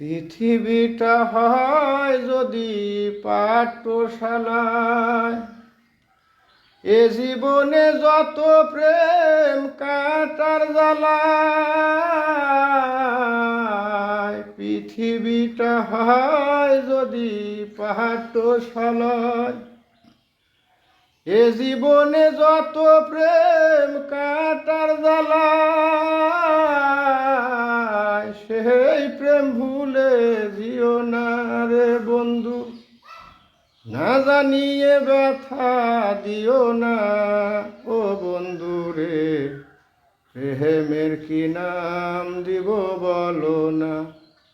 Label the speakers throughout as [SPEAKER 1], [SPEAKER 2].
[SPEAKER 1] পৃথিবীটা হয় যদি পাঠশালায়। এ জীবনে যত প্রেম কাটার জ্বালায়, পৃথিবীটা হয় যদি পাঠশালায়। এ জীবনে যত প্রেম কাটার জ্বালায় সেই প্রেম ভুলে জিও না রে বন্ধু। না জানিয়ে ব্যথা দিও না, ও বন্ধু রে। প্রেমের কি নাম দিব বলো না,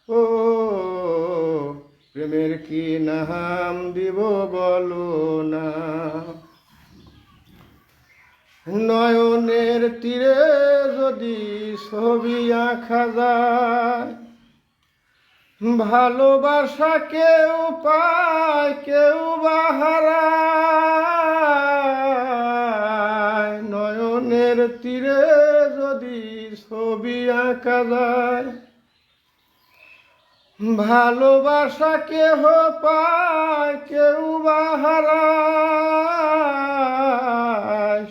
[SPEAKER 1] ও প্রেমের কি নাম দিব বলো না। নয়নের তীরে যদি ছবি আঁকা যায় ভালোবাসা কেউ পায়, কেউ বাহারায় নয়নের তীরে যদি ছবি আঁকা যায়, ভালোবাসা কেহ পায়, কেউ বাহারায়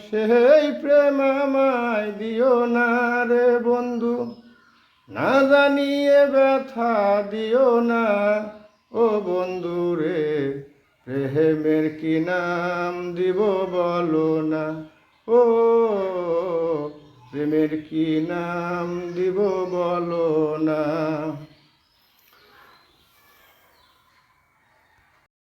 [SPEAKER 1] সেই প্রেম আমায় দিও না রে বন্ধু। না জানিয়ে ব্যথা দিও না। ও বন্ধু রে প্রেমের কি নাম দিব বলো না। ও প্রেমের কি নাম দিব বলো না।